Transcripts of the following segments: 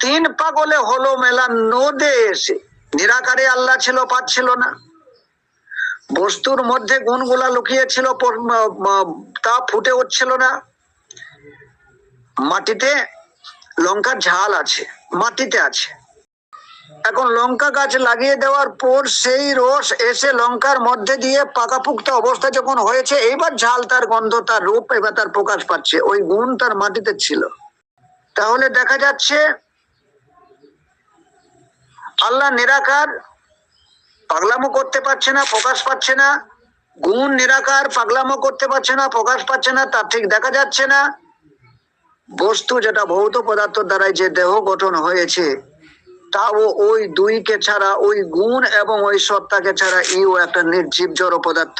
তিন পাগলে হলো মেলা নদে এসে নিরাকারে আল্লাহ ছিল পাচ্ছিল না। বস্তুর মধ্যে গুণগুলা লুকিয়েছিল তা ফুটে উঠছিল না। মাটিতে লঙ্কার ঝাল আছে, মাটিতে আছে। এখন লঙ্কা গাছ লাগিয়ে দেওয়ার পর সেই রস এসে লঙ্কার মধ্যে দিয়ে পাকা পাকাপুক্ত অবস্থা যখন হয়েছে, এইবার ঝাল তার গন্ধ, তার রূপ এবার তার প্রকাশ পাচ্ছে। ওই গুণ তার মাটিতে ছিল। তাহলে দেখা যাচ্ছে আল্লাহ নিরাকার, পাগলামো করতে পারছে না, প্রকাশ পাচ্ছে না। গুণ নিরাকার, পাগলামো করতে পারছে না, প্রকাশ পাচ্ছে না তা ঠিক দেখা যাচ্ছে না। বস্তু যেটা ভৌত পদার্থ দ্বারাই যে দেহ গঠন হয়েছে, তাও ওই দুইকে ছাড়া, ওই গুণ এবং ওই সত্তাকে ছাড়া ইও একটা নির্জীব জড় পদার্থ।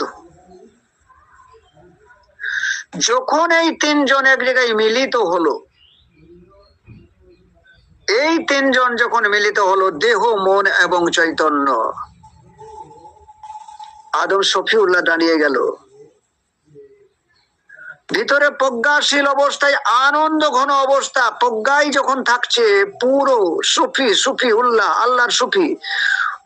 যখন এই তিনজন এক জায়গায় মিলিত হলো এই তিনজন যখন মিলিত হলো, দেহ, মন এবং চৈতন্য। আদম শফিউল্লাহ দাঁড়িয়ে গেল। ভিতরে প্রজ্ঞাশীল অবস্থায়, আনন্দ ঘন অবস্থা। প্রজ্ঞাই যখন থাকছে, পুরো সুফি সুফি উল্লাহ আল্লাহর সুফি।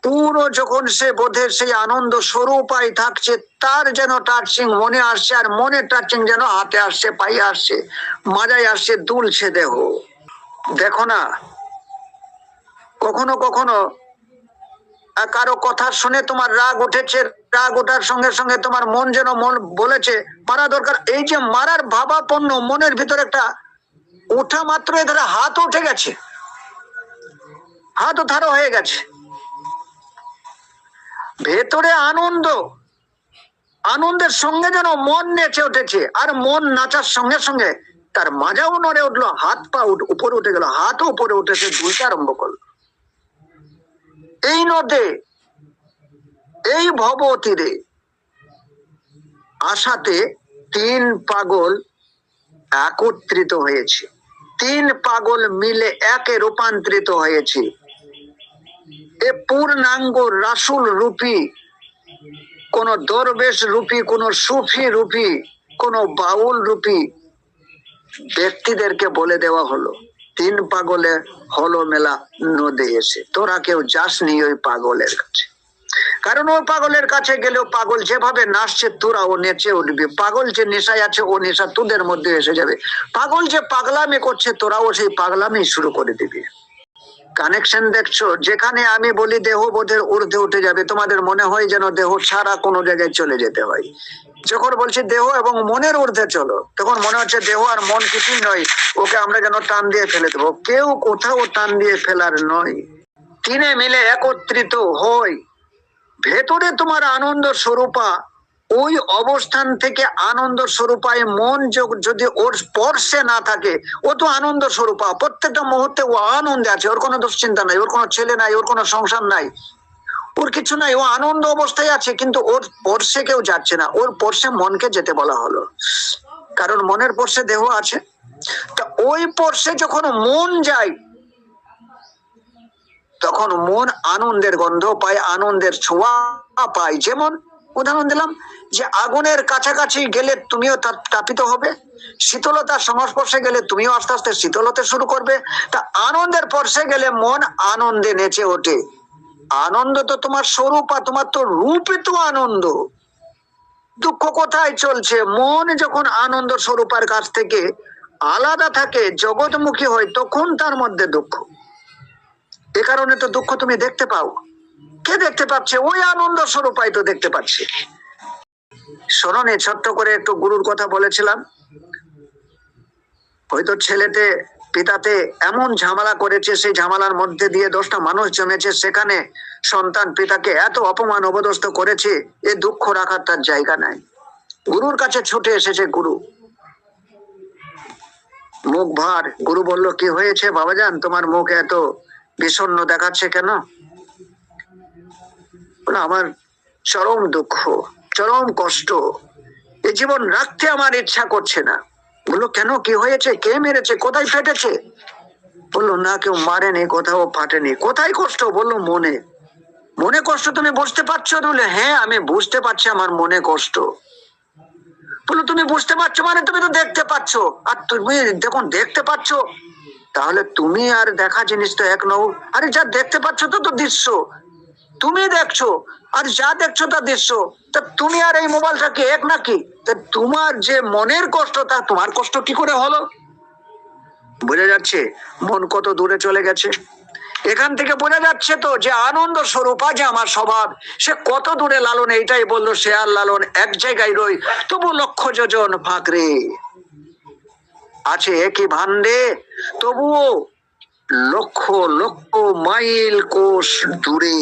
পুরো যখন সে বোধের সেই আনন্দ স্বরূপাই থাকছে, তার যেন টাচিং মনে আসছে আর মনে টাচিং যেন হাতে আসছে, পায়ে আসছে, মাজায় আসছে দুলছে দেহ। দেখো না কখনো কখনো কারও কথা শুনে তোমার রাগ উঠেছে, রাগ ওঠার সঙ্গে সঙ্গে তোমার মন যেন মন বলেছে, মারা দরকার। এই যে মারার ভাবাপন্ন মনের ভিতরে একটা ওঠা মাত্র এধারে হাত উঠে গেছে। হাত ধারো হয়ে গেছে। ভেতরে আনন্দ, আনন্দের সঙ্গে যেন মন নেচে উঠেছে, আর মন নাচার সঙ্গে সঙ্গে তার মাজাও নড়ে উঠল, হাত পা উপরে উঠে গেল, হাতও উপরে উঠেছে, দুইটা আরম্ভ করল। এই নদে, এই ভব তীরে আশাতে তিন পাগল একত্রিত হয়েছে। তিন পাগল মিলে একে রূপান্তরিত হয়েছে। এ পূর্ণাঙ্গ রাসুল রূপী, কোন দরবেশ রূপী, কোন সুফি রূপী, কোন বাউল রূপী, ব্যক্তিদেরকে বলে দেওয়া হলো। তিন পাগলে হলো মেলা নদে এসে। তোরা কেউ যাসনি ওই পাগলের কাছে। কারণ ওই পাগলের কাছে গেলেও পাগল যেভাবে নাচছে তোরা ও নেচে উঠবে। পাগল যে নেশায় আছে, ও নেশা তোদের মধ্যে এসে যাবে। পাগল যে পাগলামি করছে, তোরাও সেই পাগলামি শুরু করে দিবি। কানেকশন দেখছ? যেখানে আমি বলি দেহ বোধের ঊর্ধ্বে উঠে যাবে। তোমাদের মনে হয় যেন দেহ ছাড়া কোনো জায়গায় চলে যেতে হয়। যখন বলছি দেহ এবং মনের ঊর্ধ্বে চলো, তখন মনে হচ্ছে দেহ আর মন কিছুই নয়। ওকে আমরা যেন টান দিয়ে ফেলে দেবো। কেউ কোথাও টান দিয়ে ফেলার নয়। তিনে মিলে একত্রিত হয় ভেতরে তোমার আনন্দ স্বরূপা। ওই অবস্থান থেকে আনন্দ স্বরূপায় মন যদি ওর স্পর্শে না থাকে, ও তো আনন্দ স্বরূপা। প্রত্যেকটা মুহূর্তে ও আনন্দে আছে। ওর কোনো দুশ্চিন্তা নাই, ওর কোনো ছেলে নাই, ওর কোনো সংসার নাই। ওর কিছু নাই, ও আনন্দ অবস্থায় আছে, কিন্তু ওর পর্শে কেউ যাচ্ছে না। ওর পর্শে মনকে যেতে বলা হলো। কারণ মনের পর্শে দেহ আছে। তা ওই পর্শে যখন মন যায়, তখন মন আনন্দের গন্ধ পায়, আনন্দের ছোঁয়া পায়। যেমন উদাহরণ দিলাম যে আগুনের কাছাকাছি গেলে তুমিও তাপিত হবে, শীতলতার সংস্পর্শে গেলে তুমিও আস্তে আস্তে শীতল হতে শুরু করবে। তা আনন্দের পর্শে গেলে মন আনন্দে নেচে ওঠে। আনন্দ তো তোমার স্বরূপ আর তোমার তো রূপে তো আনন্দ। দুঃখ কোথায় চলছে? মন যখন আনন্দ স্বরূপার কাছ থেকে আলাদা থাকে, জগৎমুখী হয়, তখন তার মধ্যে দুঃখ। এ কারণে তো দুঃখ তুমি দেখতে পাও। কে দেখতে পাচ্ছে? ওই আনন্দ স্বরূপাই তো দেখতে পাচ্ছে। শোনোনি ছোট্ট করে একটু গুরুর কথা বলেছিলাম। হয়তো ছেলেতে পিতাতে এমন ঝামেলা করেছে, সেই ঝামেলার মধ্যে দিয়ে দশটা মানুষ জমেছে। সেখানে সন্তান পিতাকে এত অপমান অবদস্ত করেছে, এ দুঃখ রাখার তার জায়গা নাই। গুরুর কাছে ছুটে এসেছে গুরু। মুখ ভার। গুরু বলল, কি হয়েছে বাবাজান? তোমার মুখ এত বিষণ্ণ দেখাচ্ছে কেন? আমার চরম দুঃখ, চরম কষ্ট। এ জীবন রাখতে আমার ইচ্ছা করছে না। বলল কেন? কি হয়েছে? কে মেরেছে? কোথায় ফেটেছে? বলল, না, কেউ মারেনি, কোথাও ফাটেনি। কোথায় কষ্ট? বলল, মনে। মনে কষ্ট তুমি বুঝতে পারছ? বলে হ্যাঁ আমি বুঝতে পারছি, আমার মনে কষ্ট। বলল, তুমি বুঝতে পারছ মানে তুমি তো দেখতে পাচ্ছ। আর তুমি দেখুন দেখতে পাচ্ছ, তাহলে তুমি আর দেখা জিনিস তো এক নও। আরে, যা দেখতে পাচ্ছ তো তো দৃশ্য। তুমি দেখছ, আর যা দেখছ তা দৃশ্য তা তুমি আর এই মোবাইলটা কি এক নাকি? তা তোমার যে মনের কষ্ট, তা তোমার কষ্ট কি করে হলো? বোঝা যাচ্ছে, মন কত দূরে চলে গেছে। এখান থেকে বোঝা যাচ্ছে তো যে আনন্দ স্বরূপা যে আমার স্বভাব। সে কত দূরে লালন, এইটাই বলল সে, আর লালন এক জায়গায় রই, তবু লক্ষ যোজন ফাঁকরে। আছে একই ভান্ডে তবুও লক্ষ লক্ষ মাইল কোষ দূরে।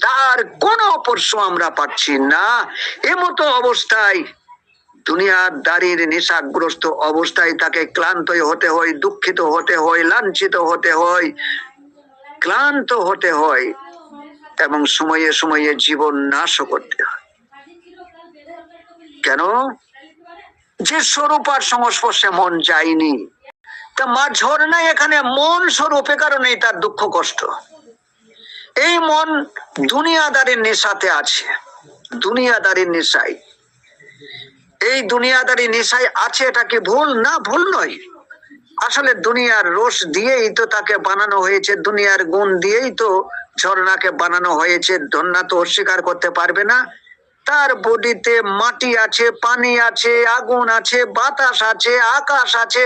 তার কোনো স্পর্শ আমরা পাচ্ছি না। এমতো অবস্থায় দুনিয়ার দাঁড়িয়ে নেশাগ্রস্ত অবস্থায় তাকে ক্লান্ত হতে হয়, দুঃখিত হতে হয়, লাঞ্ছিত হতে হয়, ক্লান্ত হতে হয় এবং সময়ে সময়ে জীবন নাশও করতে হয়। কেন? যে স্বরূপার সংস্পর্শে মন যায়নি, তা মা ঝর্ণায় এখানে মন স্বরূপে কারণেই তার দুঃখ কষ্ট। এই মন দুনিয়াদারের নেশাতে আছে, দুনিয়াদারের নেশায়। এই দুনিয়াদারি নেশায় আছে এটা কি ভুল? না, ভুল নয়। আসলে দুনিয়ার রোষ দিয়েই তো তাকে বানানো হয়েছে, দুনিয়ার গুণ দিয়েই তো ঝর্ণাকে বানানো হয়েছে। ধর্ণা তো অস্বীকার করতে পারবে না। তার বডিতে মাটি আছে, পানি আছে, আগুন আছে, বাতাস আছে, আকাশ আছে,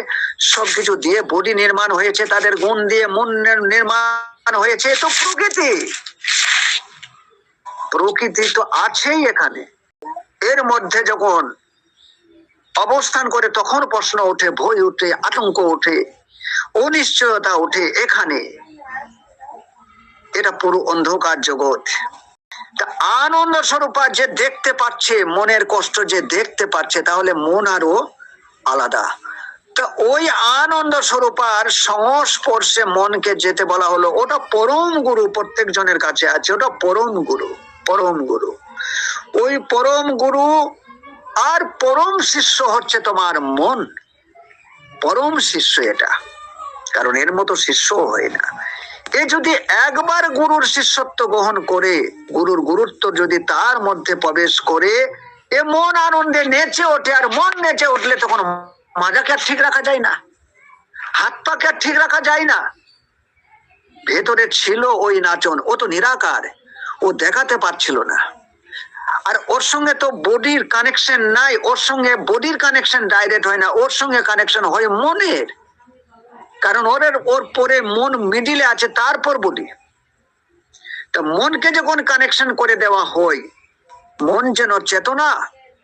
সবকিছু দিয়ে বডি নির্মাণ হয়েছে, তাদের গুণ দিয়ে মন নির্মাণ হয়েছে। তো প্রকৃতি প্রকৃতি তো আছেই এখানে। এর মধ্যে যখন অবস্থান করে, তখন প্রশ্ন ওঠে, ভয় ওঠে, আতঙ্ক ওঠে, অনিশ্চয়তা ওঠে এখানে। এটা পুরো অন্ধকার জগৎ। আনন্দ স্বরূপা যে দেখতে পাচ্ছে, মনের কষ্ট যে দেখতে পাচ্ছে, তাহলে মন আরও আলাদা। তা ওই আনন্দ স্বরূপার সংস্পর্শে মনকে যেতে বলা হলো, ওটা পরম গুরু প্রত্যেক জনের কাছে আছে, ওটা পরম গুরু পরম গুরু। ওই পরম গুরু আর পরম শিষ্য হচ্ছে তোমার মন। পরম শিষ্য এটা, কারণ এর মতো শিষ্য হয় না। এ যদি একবার গুরুর শিষ্যত্ব গ্রহণ করে, গুরুর গুরুত্ব যদি তার মধ্যে প্রবেশ করে, এ মন আনন্দে নেচে ওঠে আর মন নেচে উঠলে তখন মাজাকে আর ঠিক রাখা যায় না? হাত পাকে আর ঠিক রাখা যায় না? ভেতরে ছিল ওই নাচন, ও তো নিরাকার, ও দেখাতে পারছিল না। আর ওর সঙ্গে তো বডির কানেকশন নাই, ওর সঙ্গে বডির কানেকশন ডাইরেক্ট হয় না, ওর সঙ্গে কানেকশন হয় মনের। কারণ ওর ওর পরে মন মিডিলে আছে, তারপর বলি। তা মনকে যখন কানেকশন করে দেওয়া হয়, মন যেন চেতনা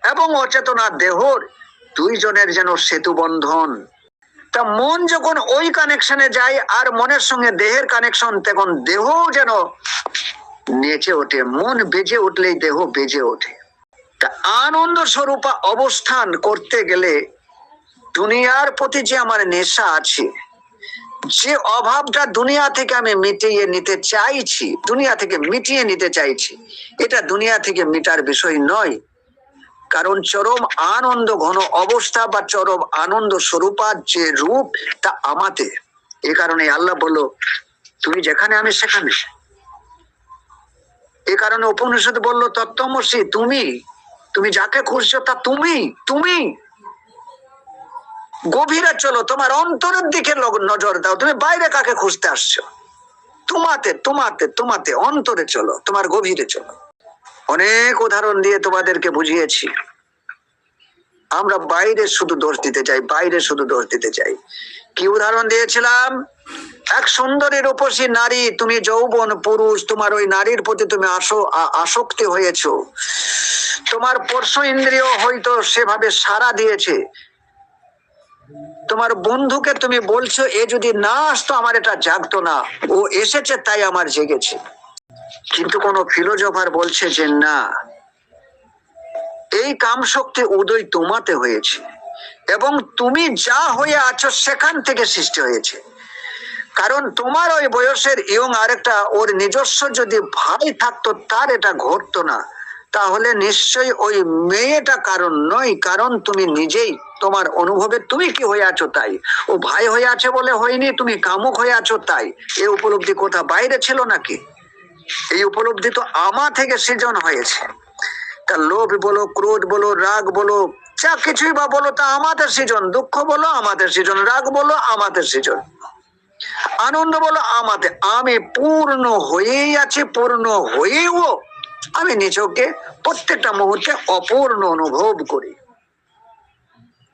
এবং অচেতনা দেহর দুইজনের যেন সেতু বন্ধন। তা মন যখন ওই কানেকশনে যায় আর মনের সঙ্গে দেহের কানেকশন তখন দেহ যেন নেচে ওঠে, মন বেজে উঠলেই দেহ বেজে ওঠে। তা আনন্দ স্বরূপা অবস্থান করতে গেলে দুনিয়ার প্রতি যে আমার নেশা আছে যে অভাবটা দুনিয়া থেকে আমি মিটিয়ে নিতে চাইছি, দুনিয়া থেকে মিটিয়ে নিতে চাইছি, এটা দুনিয়া থেকে মিটার বিষয় নয়। কারণ চরম আনন্দ, ঘন অবস্থা বা চরম আনন্দ স্বরূপার যে রূপ, তা আমাতে। এ কারণে আল্লাহ বলল, তুমি যেখানে, আমি সেখানে। এ কারণে উপনিষদ বলল, তত্ত্বমসী, তুমি। তুমি যাকে খুঁজছো, তা তুমি তুমি। গভীরে চলো, তোমার অন্তরের দিকে নজর দাও, তুমি বাইরে কাকে খুঁজতে আসছো? তোমাতে তোমাতে তোমাতে, অন্তরে চলো, তোমার গভীরে চলো। অনেক উদাহরণ দিয়ে তোমাদেরকে বুঝিয়েছি। আমরা বাইরে শুধু দোষ দিতে চাই, বাইরে শুধু দোষ দিতে চাই। কি উদাহরণ দিয়েছিলাম? এক সুন্দরী রূপসী নারী, তুমি যৌবন, পুরুষ, তোমার ওই নারীর প্রতি তুমি আসক্তি হয়েছো। তোমার পরশু ইন্দ্রিয় হয়তো সেভাবে সারা দিয়েছে। তোমার বন্ধুকে তুমি বলছো, এ যদি না আসতো আমার এটা জাগতো না। ও এসেছে, তাই আমার জেগেছে। কিন্তু কোন ফিলোজফার বলছে যে, না, এই কাম শক্তি উদয় তোমাতে হয়েছে এবং তুমি যা হয়ে আছো সেখান থেকে সৃষ্টি হয়েছে। কারণ তোমার ওই বয়সের ইয়ং আরেকটা, ওর নিজস্ব যদি ভাই থাকতো, তার এটা ঘটতো না। তাহলে নিশ্চয়ই ওই মেয়েটা কারণ নয়, কারণ তুমি নিজেই তোমার অনুভবে তুমি কি হয়ে আছো তাই? ও ভাই হয়ে আছে বলে হয়নি, তুমি কামুক হয়ে আছো তাই? এ উপলব্ধি কোথা, বাইরে ছিল নাকি? এই উপলব্ধি তো আমা থেকে সৃজন হয়েছে। তা লোভ বলো, ক্রোধ বলো, রাগ বলো, যা কিছুই বা বলো তা আমাদের সৃজন, দুঃখ বলো আমাদের সৃজন, রাগ বলো আমাদের সৃজন। আনন্দ বলো আমাদের, আমি পূর্ণ হয়েই আছি, পূর্ণ হয়েও আমি নিজকে প্রত্যেকটা মুহূর্তে অপূর্ণ অনুভব করি।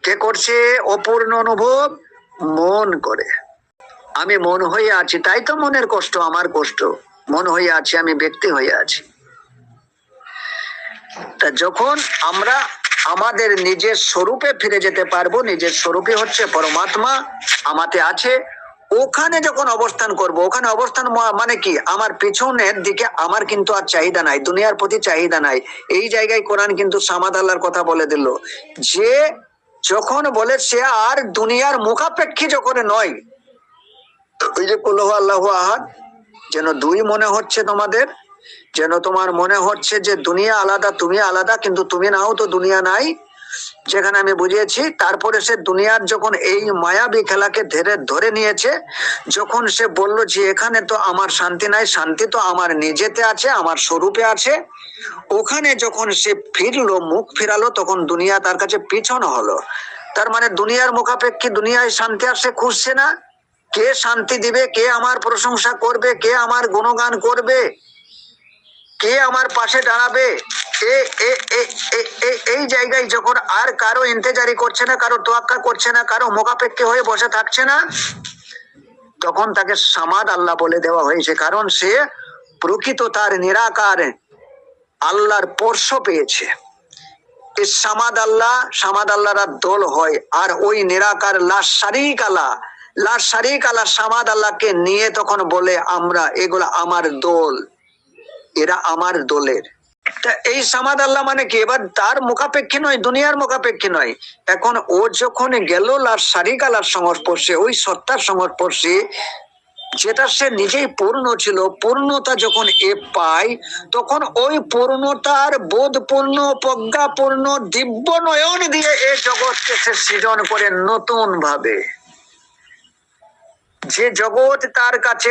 কে করছে অপূর্ণ অনুভব? মন করে। আমি মন হয়ে আছি, তাই তো মনের কষ্ট, আমার কষ্ট। মন হয়ে আছি, আমি ব্যক্তি হয়ে আছি। তা যখন আমরা আমাদের নিজের স্বরূপে ফিরে যেতে পারব, নিজের স্বরূপে হচ্ছে পরমাত্মা, আমাতে আছে, ওখানে যখন অবস্থান করব, ওখানে অবস্থান মানে কি? আমার পিছনের দিকে আমার কিন্তু আর চাহিদা নাই, দুনিয়ার প্রতি চাহিদা নাই। এই জায়গায় কোরআন কিন্তু সামাদ আল্লাহর কথা বলে দিল, যে যখন বলে সে আর দুনিয়ার মুখাপেক্ষী যখন নয় ওই যে কলহ আল্লাহ আহাদ, যেন দুই মনে হচ্ছে তোমাদের, যেন তোমার মনে হচ্ছে যে দুনিয়া আলাদা, তুমি আলাদা, কিন্তু তুমি নাও তো দুনিয়া নাই। যেখানে আমি বুঝিয়েছি, তারপরে সে দুনিয়ার যখন এই মায়াবী খেলাকে ধরে ধরে নিয়েছে, যখন সে বলল যে এখানে তো আমার শান্তি নাই, শান্তি তো আমার নিজেতে আছে, আমার স্বরূপে আছে। ওখানে যখন সে ফিরলো, মুখ ফিরালো, তখন দুনিয়া তার কাছে পিছন হলো। তার মানে দুনিয়ার মুখাপেক্ষী দুনিয়ায় শান্তি আর সে খুঁজছে না। কে শান্তি দিবে, কে আমার প্রশংসা করবে, কে আমার গুণগান করবে, কে আমার পাশে দাঁড়াবে? এই জায়গায় যখন আর কারও ইন্তেজারি করছে না, কারও তোয়াক্কা করছে না, কারও মোকাপেক্ষী হয়ে বসে থাকছে না, তখন তাকে সামাদ আল্লাহ বলে দেওয়া হয়েছে। কারণ সে প্রকৃত তার নিরাকার আল্লাহর স্পর্শ পেয়েছে। এই সামাদ আল্লাহ, সামাদ আল্লাহর দল হয়। আর ওই নিরাকার লাশ শারিক আলা লাশ শারিক আলা সামাদ আল্লাহকে নিয়ে তখন বলে, আমরা, এগুলো আমার দল। এরা আমার দলের। এই সামাদ আল্লাহ মানে কি? এবার তার মুখাপেক্ষী নয়, দুনিয়ার মুখাপেক্ষী নয়। এখন ও যখন গেল লার শারিক আলার সংস্পর্শে, ওই সত্তার সংস্পর্শে, যেটা সে নিজেই পূর্ণ ছিল, পূর্ণতা যখন এ পায়, তখন ওই পূর্ণতার বোধপূর্ণ, প্রজ্ঞাপূর্ণ দিব্য নয়ন দিয়ে এ জগৎকে সে সৃজন করে নতুন ভাবে যে জগৎ তার কাছে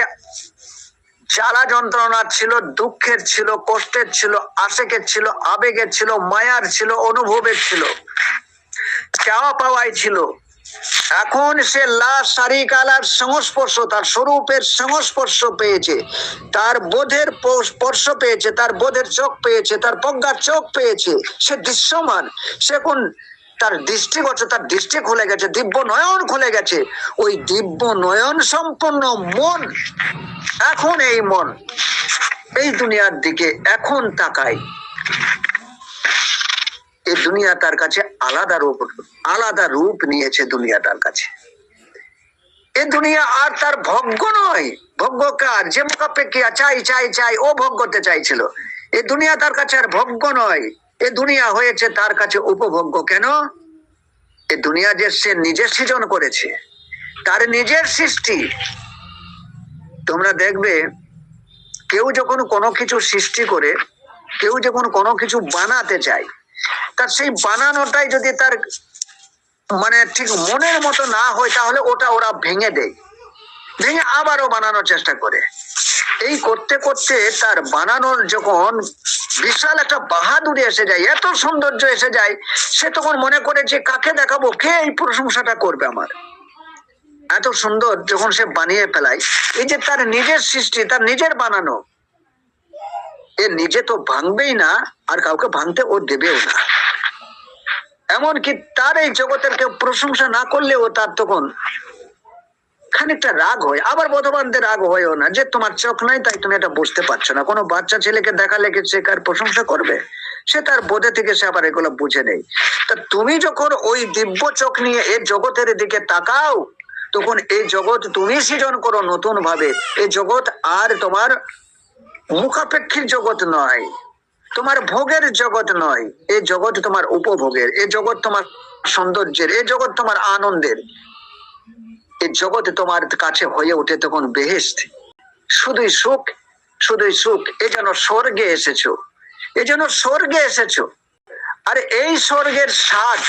জ্বালা যন্ত্রণা ছিল, দুঃখের ছিল, কষ্টের ছিল, আশেকের ছিল, আবেগের ছিল, মায়ার ছিল, অনুভবের ছিল। চাওয়া পাওয়াই ছিল। এখন সে লাশ শারিক আলার সংস্পর্শ, তার স্বরূপের সংস্পর্শ পেয়েছে। তার বোধের স্পর্শ পেয়েছে, তার বোধের চোখ পেয়েছে, তার প্রজ্ঞার চোখ পেয়েছে। সে দৃশ্যমান। সে কোন তার দৃষ্টিগত তার দৃষ্টি খুলে গেছে, দিব্য নয়ন খুলে গেছে। ওই দিব্য নয়ন সম্পন্ন মন এখন এই মন, এই দুনিয়ার দিকে এখন তাকায়। এই দুনিয়া তার কাছে আলাদা রূপ আলাদা রূপ নিয়েছে দুনিয়া তার কাছে। এ দুনিয়া আর তার ভোগ্য নয় ভোগ্য কার? যে মুখাপেক্ষিয়া চাই চাই চাই, ও ভোগ করতে চাইছিল। এ দুনিয়া তার কাছে আর ভোগ্য নয়। এ দুনিয়া হয়েছে তার কাছে উপভোগ্য কেন? এ দুনিয়া যে সে নিজে সৃজন করেছে, তার নিজের সৃষ্টি। তোমরা দেখবে, কেউ যখন কোনো কিছু সৃষ্টি করে, কেউ যখন কোনো কিছু বানাতে চায়, তার সেই বানানোটাই যদি তার মানে ঠিক মনের মতো না হয়, তাহলে ওটা ওরা ভেঙে দেয়। ভেঙে আবারও বানানোর চেষ্টা করে। এই করতে করতে তার বানানোর যখন বিশাল একটা বাহাদুরি এসে যায়, এত সৌন্দর্য এসে যায়, সে তখন মনে করে যে কাকে দেখাবো, কে এই প্রশংসাটা করবে আমার? এত সুন্দর যখন সে বানিয়ে ফেলায়, এই যে তার নিজের সৃষ্টি, তার নিজের বানানো, এ নিজে তো ভাঙবেই না, আর কাউকে ভাঙতে ও দেবেও না। এমনকি তার এই জগতের কেউ প্রশংসা না করলেও তার তখন খানিকটা রাগ হয়, আবার বোধবানদের রাগ হয়ও না, যে তোমার চোখ নাই তাই তুমি এটা বুঝতে পারছ না। কোনো বাচ্চা ছেলেকে দেখালে কি সে কার প্রশংসা করবে? সে তার বোধে থেকে সে আবার এগুলো বুঝে নেই। তা তুমি যখন ওই দিব্য চোখ নিয়ে এ জগতের দিকে তাকাও, তখন এই জগৎ তুমি সৃজন করো নতুন ভাবে এই জগৎ আর তোমার মুখাপেক্ষীর জগৎ নয়, তোমার ভোগের জগৎ নয়। এই জগৎ তোমার উপভোগের এই জগৎ তোমার সৌন্দর্যের এই জগৎ তোমার আনন্দের। এই জগৎ তোমার কাছে হয়ে ওঠে তখন বেহেস্ত শুধুই সুখ শুধুই সুখ, এ যেন স্বর্গে এসেছ, এ যেন স্বর্গে এসেছ। আর এই স্বর্গের স্বাদ,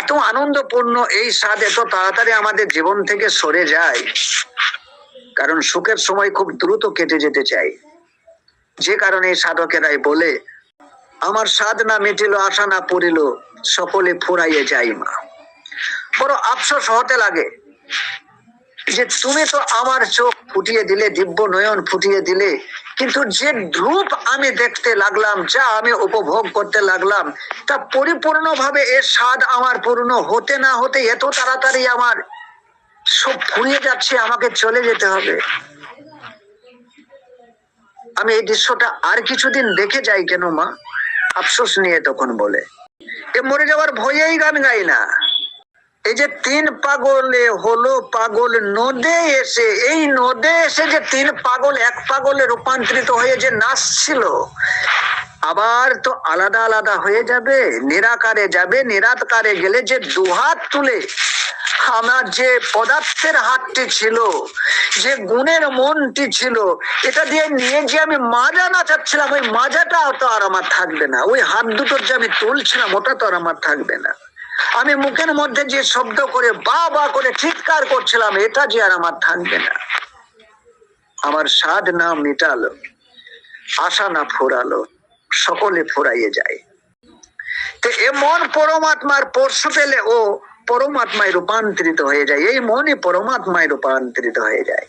এত আনন্দপূর্ণ এই স্বাদ এত তাড়াতাড়ি আমাদের জীবন থেকে সরে যায়। কারণ সুখের সময় খুব দ্রুত কেটে যেতে চাই। যে কারণে এই সাধকেরাই বলে, আমার স্বাদ না মিটিল, আশা না পড়িল, সকলে ফুরাইয়ে যাই মা। বড় আফসোস হতে লাগে। যে তুমি তো আমার চোখ ফুটিয়ে দিলে, দিব্য নয়ন ফুটিয়ে দিলে, কিন্তু যে রূপ আমি দেখতে লাগলাম, যা আমি উপভোগ করতে লাগলাম, তা পরিপূর্ণভাবে এর স্বাদ আমার পূর্ণ হতে না হতে এত তাড়াতাড়ি আমার সব ফুরিয়ে যাচ্ছে, আমাকে চলে যেতে হবে। আমি এই দৃশ্যটা আর কিছুদিন দেখে যাই কেন মা? আফসোস নিয়ে তখন বলে। এ মরে যাওয়ার ভয়েই গান গাই না। এই যে তিন পাগলে হলো পাগল নদে এসে, এই নদে এসে যে তিন পাগল এক পাগলে রূপান্তরিত হয়ে যে নাচছিল, আবার তো আলাদা আলাদা হয়ে যাবে, নিরাকারে যাবে নিরাকারে গেলে যে দুহাত তুলে, আমার যে পদার্থের হাতটি ছিল, যে গুণের মনটি ছিল, এটা দিয়ে নিয়ে যে আমি মাজা নাচাচ্ছিলাম, ওই মাজাটা তো আর আমার থাকবে না, ওই হাত দুটোর যে আমি তুলছিলাম, ওটা তো আর আমার থাকবে না। আমি মুখের মধ্যে যে শব্দ করে বা বা করে চিৎকার করছিলাম, এটা যে আর আমার থাকবে না। আমার স্বাদ না মিটালো, আশা না ফুরালো, সকলে ফুরাইয়ে যায়। এ মন পরমাত্মার পরশু পেলে ও পরমাত্মায় রূপান্তরিত হয়ে যায়, এই মনই পরমাত্মায় রূপান্তরিত হয়ে যায়।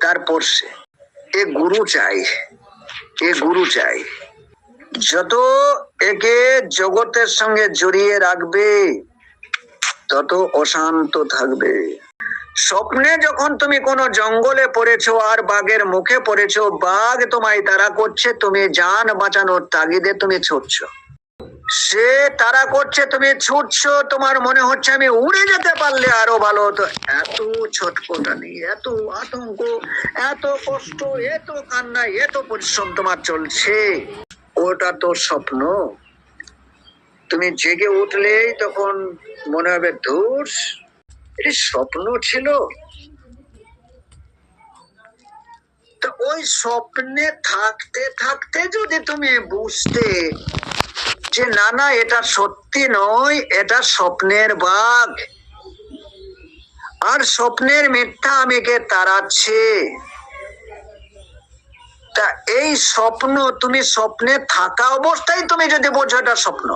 তারপর সে, এ গুরু চাই, এ গুরু চাই। যত একে জগতের সঙ্গে জড়িয়ে রাখবে, তত অশান্ত থাকবে। স্বপ্নে যখন তুমি কোনো জঙ্গলে পড়েছো আর বাঘের মুখে পড়েছো, বাঘ তোমায় তারা করছে, তুমি জান বাঁচানোর তাগিদে তুমি ছুটছো। সে তারা করছে, তুমি ছুটছো, তোমার মনে হচ্ছে আমি উড়ে যেতে পারলে আরও ভালো হতো। এত ছটপটানি এত আতঙ্ক, এত কষ্ট, এত কান্না, এত পরিশ্রম তোমার চলছে। ওটা তোর স্বপ্ন। তুমি জেগে উঠলেই তখন মনে হবে ধূর এটি স্বপ্ন ছিল। ওই স্বপ্নে থাকতে থাকতে যদি তুমি বুঝতে যে, না না, এটা সত্যি নয়, এটা স্বপ্নের বাঘ। আর স্বপ্নের মিথ্যা আমিকে তাড়াচ্ছে। তা এই স্বপ্ন, তুমি স্বপ্নে থাকা অবস্থায় তুমি যদি বোঝো এটা স্বপ্ন।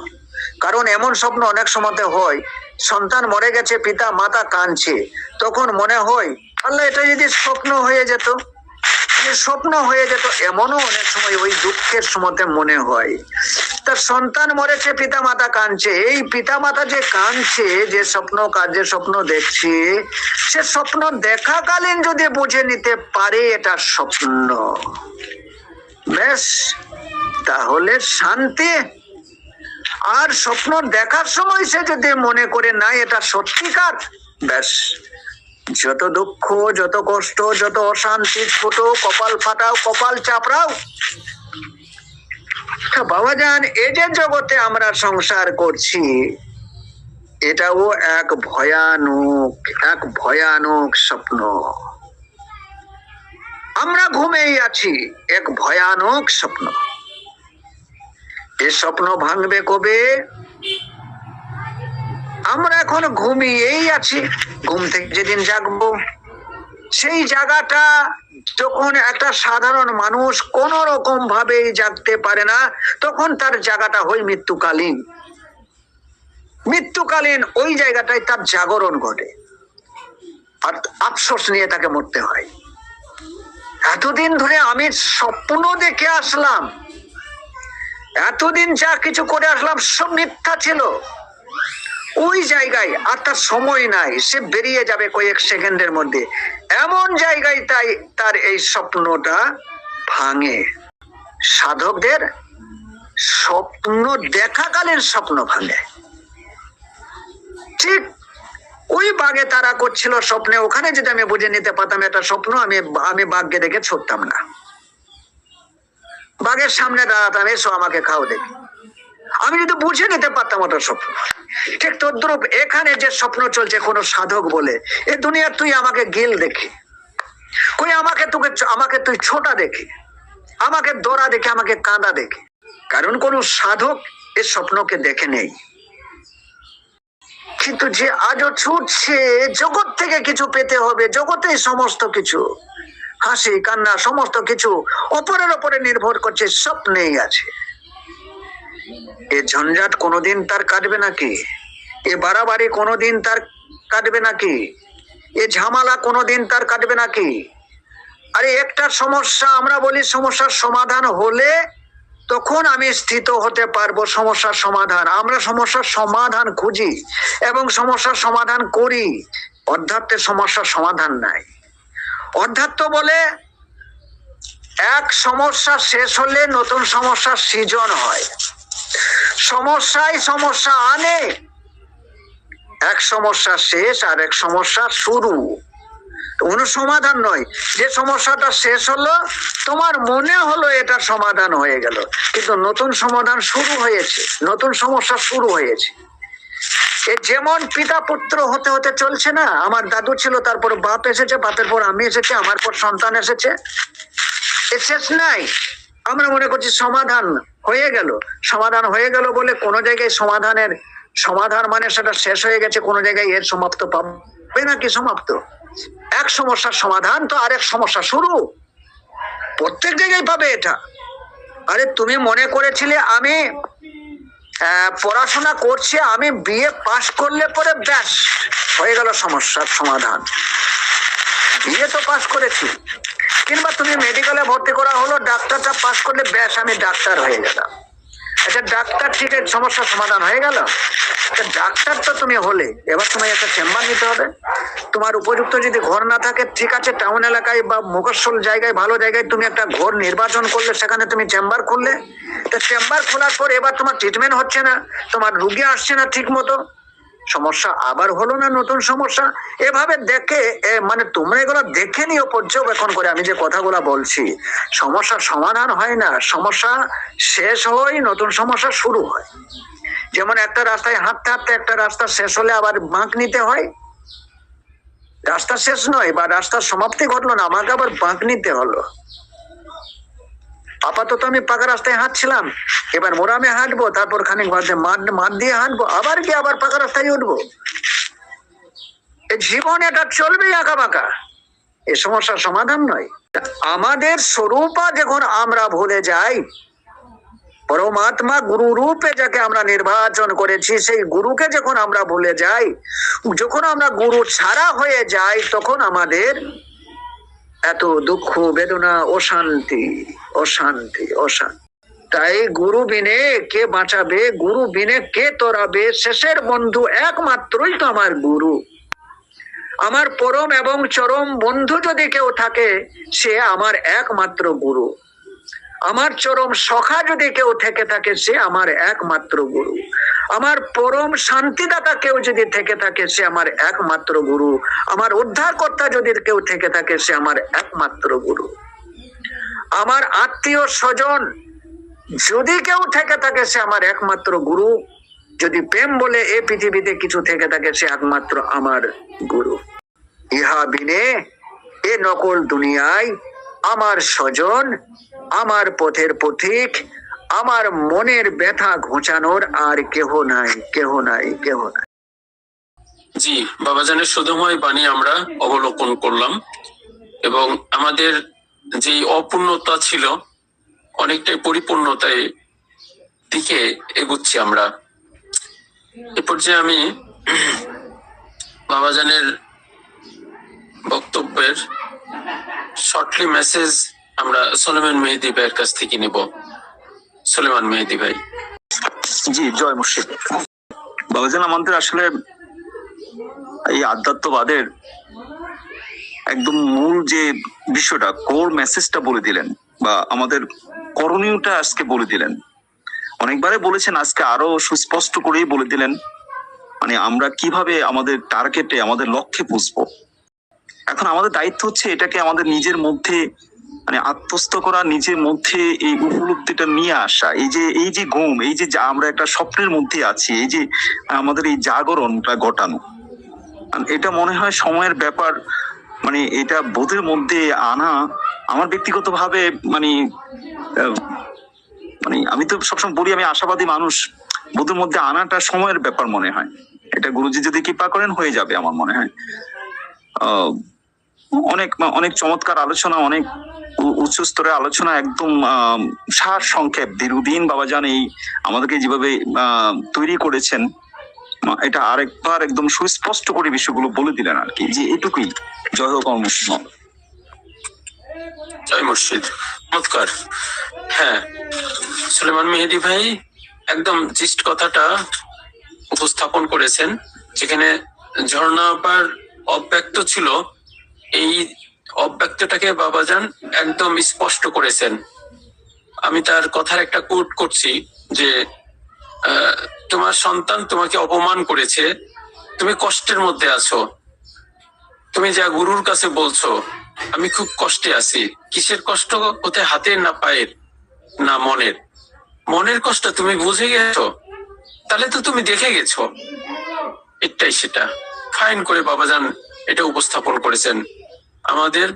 কারণ এমন স্বপ্ন অনেক সময়তে হয়, সন্তান মরে গেছে, পিতা, মাতা কাঁদছে, তখন মনে হয়, আল্লাহ এটা যদি স্বপ্ন হয়ে যেত। যে স্বপ্ন হয়ে যেত, এমনও অনেক সময় ওই দুঃখের সময় মনে হয়। তার সন্তান মরেছে পিতা মাতা কাঁদছে। এই পিতা মাতা যে কাঁদছে, যে স্বপ্ন কাজে স্বপ্ন দেখছে, সে স্বপ্ন দেখাকালীন যদি বুঝে নিতে পারে, এটা স্বপ্ন। বেশ তাহলে শান্তি। আর স্বপ্ন দেখার সময় সে যদি মনে করে, না, এটা সত্যিকার, ব্যাস। যত দুঃখ, যত কষ্ট, যত অশান্তি, ছোট, কপাল ফাটাও, কপাল চাপড়াও। বাবা যান এই যে জগতে আমরা সংসার করছি, এটাও এক ভয়ানক এক ভয়ানক স্বপ্ন। আমরা ঘুমেই আছি, এক ভয়ানক স্বপ্ন। এ স্বপ্ন ভাঙবে কবে? আমরা এখন ঘুমিয়েই আছি। ঘুম থেকে যেদিন জাগবো, সেই জায়গাটা যখন একটা সাধারণ মানুষ কোন রকম ভাবে জাগতে পারে না, তখন তার জায়গাটা হয় মৃত্যুকালীন। মৃত্যুকালীন ওই জায়গাটায় তার জাগরণ ঘটে। আর আফসোস নিয়ে তাকে মরতে হয়। এতদিন ধরে আমি স্বপ্ন দেখে আসলাম। এতদিন যা কিছু করে আসলাম, সব মিথ্যা ছিল। ওই জায়গায় আর তার সময় নাই। সে বেরিয়ে যাবে কয়েক সেকেন্ডের মধ্যে। এমন জায়গায় তাই তার এই স্বপ্নটা ভাঙে। সাধকদের স্বপ্ন দেখাকালীন স্বপ্ন ভাঙে। ঠিক ওই বাঘে তারা করছিল স্বপ্নে। ওখানে যদি আমি বুঝে নিতে পারতাম এটা স্বপ্ন, আমি আমি বাঘকে দেখে ছুটতাম না। বাঘের সামনে দাঁড়াতাম, এসো, আমাকে খাও দেখি। আমি যদি বুঝে নিতে পারতাম ওটা স্বপ্ন। ঠিক তদ্রুপ এখানে যে স্বপ্ন চলছে কোনো সাধক বলে, এ দুনিয়ার তুই আমাকে গিল দেখি। কই আমাকে তোকে আমাকে তুই ছোটা দেখি। আমাকে দোরা দেখে, আমাকে কাঁদা দেখে। কারণ কোন সাধক এ স্বপ্নকে দেখে নেই। কিন্তু যে আজও ছুটছে, জগৎ থেকে কিছু পেতে হবে জগতেই সমস্ত কিছু। হাসি, কান্না, সমস্ত কিছু, অপরের ওপরে নির্ভর করছে, স্বপ্নেই আছে। এ ঝঞ্ঝাট কোনোদিন তার কাটবে নাকি? এ বাড়াবাড়ি কোনোদিন তার কাটবে নাকি? এ ঝামেলা কোনোদিন তার কাটবে নাকি? আরে একটা সমস্যা, আমরা বলি সমস্যার সমাধান হলে তখন আমি স্থিত হতে পারব সমস্যার সমাধান। আমরা সমস্যার সমাধান খুঁজি এবং সমস্যার সমাধান করি। অধ্যাত্মের সমস্যার সমাধান নাই। অধ্যাত্ম বলে এক সমস্যা শেষ হলে নতুন সমস্যার সৃজন হয়। সমস্যাই সমস্যা আনে। এক সমস্যা শেষ আর এক সমস্যা শুরু। কোনো সমাধান নয়। যে সমস্যাটা শেষ হলো, তোমার মনে হলো এটার সমাধান হয়ে গেল। কিন্তু নতুন সমাধান শুরু হয়েছে। নতুন সমস্যা শুরু হয়েছে। যেমন পিতা পুত্র হতে হতে চলছে না, আমার দাদু ছিল, তারপর বাপ এসেছে, বাপের পর আমি এসেছে, আমার পর সন্তান এসেছে। শেষ নাই। আমরা মনে করছি সমাধান হয়ে গেল। সমাধান হয়ে গেল বলে কোনো জায়গায় সমাধানের, সমাধান মানে সেটা শেষ হয়ে গেছে, কোনো জায়গায় এর সমাপ্ত পাবে নাকি সমাপ্ত? এক সমস্যার সমাধান তো আরেক সমস্যা শুরু। প্রত্যেক জায়গায় পাবে এটা। আরে তুমি মনে করেছিলে আমি পড়াশোনা করছি, আমি বিয়ে পাশ করলে পরে ব্যাস, হয়ে গেল সমস্যার সমাধান। বিয়ে তো পাশ করেছি। কিংবা তুমি মেডিকেলে ভর্তি করা হলো, ডাক্তারটা পাশ করলে ব্যাস, আমি ডাক্তার হয়ে গেলাম। আচ্ছা ডাক্তার ঠিক সমস্যার সমাধান হয়ে গেল? তা ডাক্তার তো তুমি হলে, এবার তোমায় একটা চেম্বার নিতে হবে। তোমার উপযুক্ত যদি ঘর না থাকে, ঠিক আছে টাউন এলাকায় বা মুখস্থল জায়গায়, ভালো জায়গায় তুমি একটা ঘর নির্বাচন করলে, সেখানে তুমি চেম্বার খুললে। তা চেম্বার খোলার পর এবার তোমার ট্রিটমেন্ট হচ্ছে না, তোমার রুগী আসছে না ঠিক মতো সমস্যা আবার হলো না নতুন সমস্যা? এভাবে দেখে মানে তোমরা এগুলো দেখে নিও পর্যবেক্ষণ করে আমি যে কথাগুলো বলছি। সমস্যার সমাধান হয় না, সমস্যা শেষ হয় নতুন সমস্যা শুরু হয়। যেমন একটা রাস্তায় হাঁটতে হাঁটতে একটা রাস্তা শেষ হলে আবার বাঁক নিতে হয়। রাস্তা শেষ নয় বা রাস্তার সমাপ্তি ঘটলো না, আমাকে আবার বাঁক নিতে হলো। আপাতত আমি পাকা রাস্তায় হাঁটছিলাম। এবার মোরামে হাঁটবো, তারপর খানিক বাদে মাঠ মাঠ দিয়ে হাঁটবো। আবার কি আবার পাকা রাস্তায় উঠবো? জীবন এটা চলবেই আঁকা বাঁকা এ সমস্যার সমাধান নয়। আমাদের স্বরূপা যখন আমরা ভুলে যাই, পরমাত্মা গুরু রূপে যাকে আমরা নির্বাচন করেছি, সেই গুরুকে যখন আমরা ভুলে যাই, যখন আমরা গুরু ছাড়া হয়ে যাই, তখন আমাদের এত দুঃখ, বেদনা, অশান্তি অশান্তি অশান্তি। তাই গুরু বিনে কে বাঁচাবে গুরু বিনে কে তোরাবে, শেষের বন্ধু একমাত্রই তো আমার গুরু। আমার পরম এবং চরম বন্ধু যদি কেউ থাকে, সে আমার একমাত্র গুরু। আমার চরম সখা যদি কেউ থেকে থাকে, সে আমার একমাত্র গুরু। আমার পরম শান্তিদাতা কেউ যদি থেকে থাকে, সে আমার একমাত্র গুরু। আমার উদ্ধারকর্তা যদি কেউ থেকে থাকে, সে আমার একমাত্র গুরু। আমার আত্মীয় স্বজন যদি কেউ থেকে থাকে, সে আমার একমাত্র গুরু। যদি প্রেম বলে এ পৃথিবীতে কিছু থেকে থাকে, সে একমাত্র আমার গুরু। ইহা বিনে এ নকল দুনিয়ায় আমার স্বজন আমার পথের পথিক, আমার মনের ব্যথা ঘোচানোর আর কেহ নাই কেহ নাই কেহ নাই। জি, বাবাজানের শুধুময় বাণী আমরা অবলোকন করলাম এবং আমাদের যে অপূর্ণতা ছিল, অনেকটাই পরিপূর্ণতায় দিকে এগুচ্ছি আমরা। এ পর্যায়ে আমি বাবাজানের বক্তব্যের শর্টলি মেসেজ আমরা সোলেমান মেহেদি ভাইয়ের কাছ থেকে নেব। সোলেমান মেহেদি ভাই। জি, জয় মুর্শিদ। বাবাজান, আমাদের আসলে এই আধ্যাত্মবাদের একদম মূল যে বিষয়টা কোর মেসেজটা বলে দিলেন বা আমাদের করণীয়টা আজকে বলে দিলেন। অনেকবারে বলেছেন, আজকে আরও সুস্পষ্ট করেই বলে দিলেন মানে আমরা কীভাবে আমাদের টার্গেটে আমাদের লক্ষ্যে বুঝব এখন আমাদের দায়িত্ব হচ্ছে এটাকে আমাদের নিজের মধ্যে মানে আত্মস্থ করা নিজের মধ্যে এই উপলব্ধিটা নিয়ে আসা এই যে এই যে ঘুম এই যে আমরা একটা স্বপ্নের মধ্যে আছি এই যে আমাদের এই জাগরণটা ঘটানো। এটা মনে হয় সময়ের ব্যাপার মানে এটা বোধের মধ্যে আনা আমার ব্যক্তিগতভাবে মানে মানে আমি তো সবসময় বলি আমি আশাবাদী মানুষ বোধের মধ্যে আনাটা সময়ের ব্যাপার মনে হয়। এটা গুরুজি যদি কৃপা করেন হয়ে যাবে আমার মনে হয়। আহ, অনেক অনেক চমৎকার আলোচনা, অনেক উচ্চ স্তরের আলোচনা, একদম সার সংক্ষেপ। দীর্ঘদিন বাবাজান এই আমাদেরকে যেভাবে তৈরি করেছেন এটা আরেকবার একদম সুস্পষ্ট করে বিষয়গুলো বলে দিলেন আর কি, যে এটুকুই। জয় হোক আমার জয় মুর্শিদ। চমৎকার। হ্যাঁ সুলেমান মেহেদি ভাই একদম জিস্ট কথাটা উপস্থাপন করেছেন, যেখানে ঝর্ণা অব্যক্ত ছিল এই অব্যক্তটাকে বাবাজান একদম স্পষ্ট করেছেন। আমি তার কথার একটা কোট করছি যে তোমার সন্তান তোমাকে অপমান করেছে, তুমি কষ্টের মধ্যে আছো। তুমি যা গুরুর কাছে বলছো, আমি খুব কষ্টে আছি। কিসের কষ্ট? হতে হাতের না পায়ের, না মনের। মনের কষ্ট তুমি বুঝে গেছো? তাহলে তো তুমি দেখে গেছো। এটাই সেটা। ফাইন করে বাবাজান এটা উপস্থাপন করেছেন। আমাদের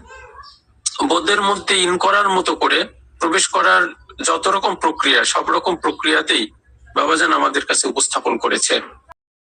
বোধের মধ্যে ইন করার মতো করে প্রবেশ করার যত রকম প্রক্রিয়া, সব রকম প্রক্রিয়াতেই বাবাজান আমাদের কাছে উপস্থাপন করেছে